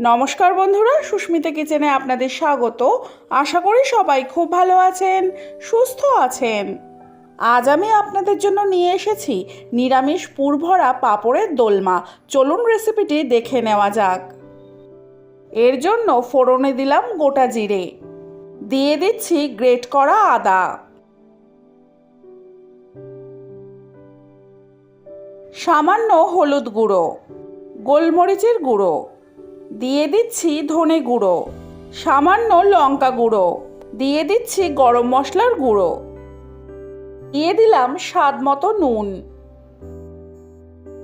নমস্কার বন্ধুরা, সুস্মিতা কিচেনে আপনাদের স্বাগত। আশা করি সবাই খুব ভালো আছেন, সুস্থ আছেন। আজ আমি আপনাদের জন্য নিয়ে এসেছি নিরামিষ পুরভরা পাঁপড়ের দোলমা। চলুন রেসিপিটি দেখে নেওয়া যাক। এর জন্য ফোড়নে দিলাম গোটা জিরে। দিয়ে দিচ্ছি গ্রেট করা আদা। সামান্য হলুদ গুঁড়ো, গোলমরিচের গুঁড়ো। দিয়ে দিচ্ছি ধনে গুঁড়ো, সামান্য লঙ্কা গুঁড়ো, দিয়ে দিচ্ছি গরম মশলার গুঁড়ো। দিয়ে দিলাম স্বাদ মতো নুন।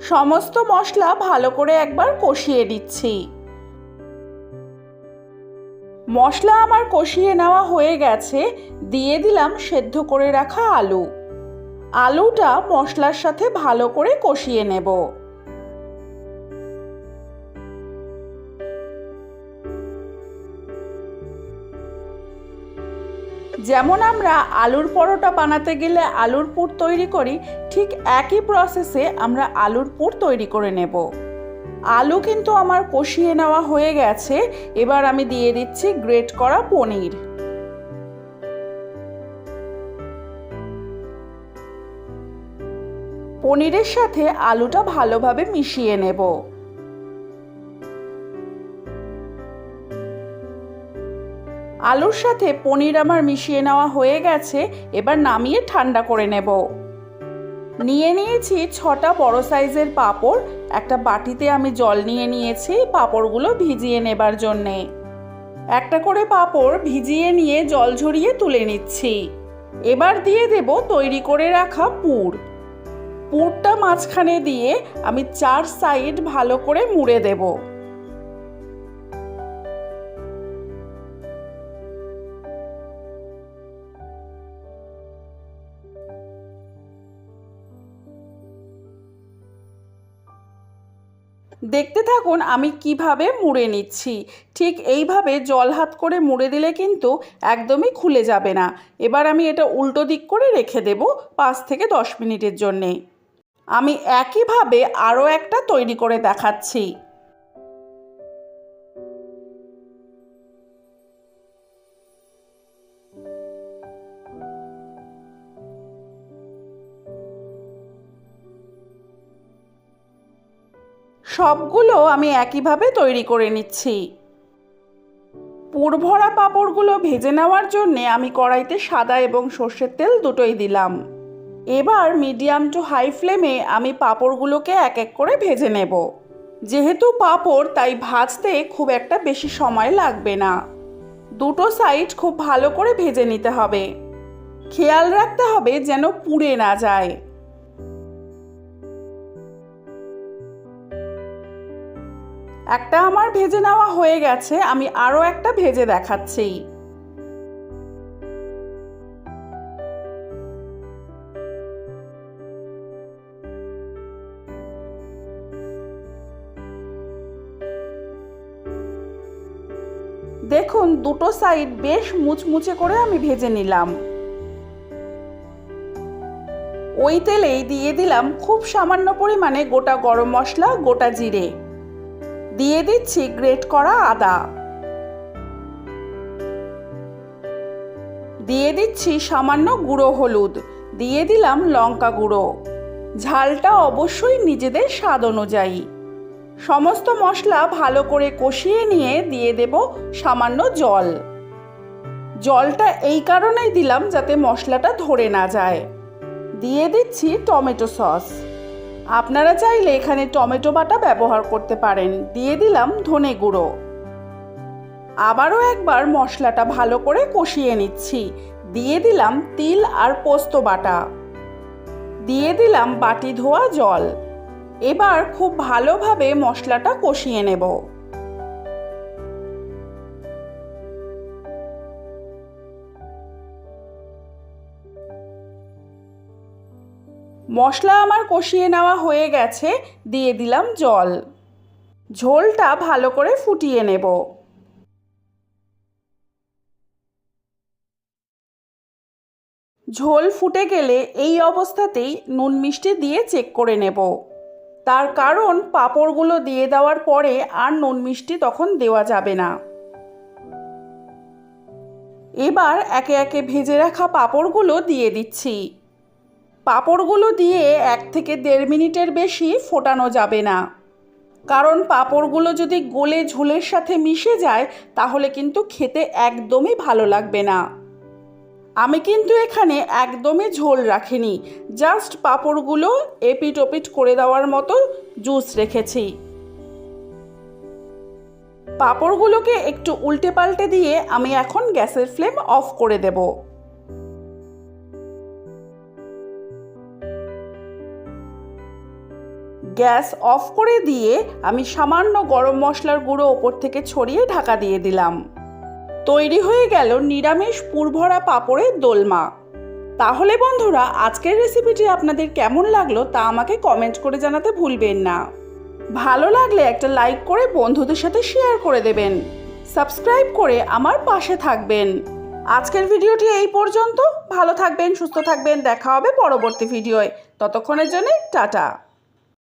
সমস্ত মশলা ভালো করে একবার কষিয়ে দিচ্ছি মশলা আমার কষিয়ে নেওয়া হয়ে গেছে, দিয়ে দিলাম সেদ্ধ করে রাখা আলু। আলুটা মশলার সাথে ভালো করে কষিয়ে নেব। যেমন আমরা আলুর পরোটা বানাতে গেলে আলুর পুর তৈরি করি, ঠিক একই প্রসেসে আমরা আলুর পুর তৈরি করে নেব। আলু কিন্তু আমার কষিয়ে নেওয়া হয়ে গেছে, এবার আমি দিয়ে দিচ্ছি গ্রেট করা পনির। পনিরের সাথে আলুটা ভালোভাবে মিশিয়ে নেব। আলুর সাথে পনির আমার মিশিয়ে নেওয়া হয়ে গেছে, এবার নামিয়ে ঠান্ডা করে নেব। নিয়ে নিয়েছি ছটা বড় সাইজের পাঁপড়, একটা বাটিতে আমি জল নিয়ে নিয়েছি পাঁপড়গুলো ভিজিয়ে নেবার জন্যে। একটা করে পাঁপড় ভিজিয়ে নিয়ে জল ঝরিয়ে তুলে নিচ্ছি। এবার দিয়ে দেব তৈরি করে রাখা পুর। পুরটা মাঝখানে দিয়ে আমি চার সাইড ভালো করে মুড়ে দেবো। দেখতে থাকুন, আমি কীভাবে মুড়ে নিচ্ছি। ঠিক এইভাবে জল হাত করে মুড়ে দিলে কিন্তু একদমই খুলে যাবে না। এবার আমি এটা উল্টো দিক করে রেখে দেব পাঁচ থেকে দশ মিনিটের জন্যে। আমি একইভাবে আরও একটা তৈরি করে দেখাচ্ছি। সবগুলো আমি একইভাবে তৈরি করে নিচ্ছি। পুরভরা পাঁপড়গুলো ভেজে নেওয়ার জন্যে আমি কড়াইতে সাদা এবং সর্ষের তেল দুটোই দিলাম। এবার মিডিয়াম টু হাই ফ্লেমে আমি পাঁপড়গুলোকে এক এক করে ভেজে নেব। যেহেতু পাঁপড়, তাই ভাজতে খুব একটা বেশি সময় লাগবে না। দুটো সাইড খুব ভালো করে ভেজে নিতে হবে। খেয়াল রাখতে হবে যেন পুড়ে না যায়। একটা আমার ভেজে নেওয়া হয়ে গেছে, আমি আরও একটা ভেজে দেখাচ্ছি। দেখুন, দুটো সাইড বেশ মুচমুচে করে আমি ভেজে নিলাম। ওই তেলেই দিয়ে দিলাম খুব সামান্য পরিমাণে গোটা গরম মশলা, গোটা জিরে। দিয়ে দিচ্ছি গ্রেট করা আদা। দিয়ে দিচ্ছি সামান্য গুঁড়ো হলুদ। দিয়ে দিলাম লঙ্কা গুঁড়ো। ঝালটা অবশ্যই নিজেদের স্বাদ অনুযায়ী। সমস্ত মশলা ভালো করে কষিয়ে নিয়ে দিয়ে দেব সামান্য জল। জলটা এই কারণেই দিলাম যাতে মশলাটা ধরে না যায়। দিয়ে দিচ্ছি টমেটো সস। আপনারা চাইলে এখানে টমেটো বাটা ব্যবহার করতে পারেন। দিয়ে দিলাম ধনে গুঁড়ো। আবারও একবার মশলাটা ভালো করে কষিয়ে নিচ্ছি। দিয়ে দিলাম তিল আর পোস্ত বাটা। দিয়ে দিলাম বাটি ধোয়া জল। এবার খুব ভালোভাবে মশলাটা কষিয়ে নেব। মশলা আমার কষিয়ে নেওয়া হয়ে গেছে, দিয়ে দিলাম জল। ঝোলটা ভালো করে ফুটিয়ে নেব। ঝোল ফুটে গেলে এই অবস্থাতেই নুন মিষ্টি দিয়ে চেক করে নেব। তার কারণ পাঁপড়গুলো দিয়ে দেওয়ার পরে আর নুন মিষ্টি তখন দেওয়া যাবে না। এবার একে একে ভেজে রাখা পাঁপড়গুলো দিয়ে দিচ্ছি। পাঁপড়গুলো দিয়ে এক থেকে দেড় মিনিটের বেশি ফোটানো যাবে না। কারণ পাঁপড়গুলো যদি গোলে ঝোলের সাথে মিশে যায়, তাহলে কিন্তু খেতে একদমই ভালো লাগবে না। আমি কিন্তু এখানে একদমই ঝোল রাখিনি, জাস্ট পাঁপড়গুলো এপিট ওপিট করে দেওয়ার মতো জুস রেখেছি। পাঁপড়গুলোকে একটু উল্টে পাল্টে দিয়ে আমি এখন গ্যাসের ফ্লেম অফ করে দেব। গ্যাস অফ করে দিয়ে আমি সামান্য গরম মশলার গুঁড়ো ওপর থেকে ছড়িয়ে ঢাকা দিয়ে দিলাম। তৈরি হয়ে গেল নিরামিষ পুরভরা পাঁপড়ের দোলমা। তাহলে বন্ধুরা, আজকের রেসিপিটি আপনাদের কেমন লাগল তা আমাকে কমেন্ট করে জানাতে ভুলবেন না। ভালো লাগলে একটা লাইক করে বন্ধুদের সাথে শেয়ার করে দেবেন। সাবস্ক্রাইব করে আমার পাশে থাকবেন। আজকের ভিডিওটি এই পর্যন্ত। ভালো থাকবেন, সুস্থ থাকবেন। দেখা হবে পরবর্তী ভিডিওয় ততক্ষণের জন্য টাটা।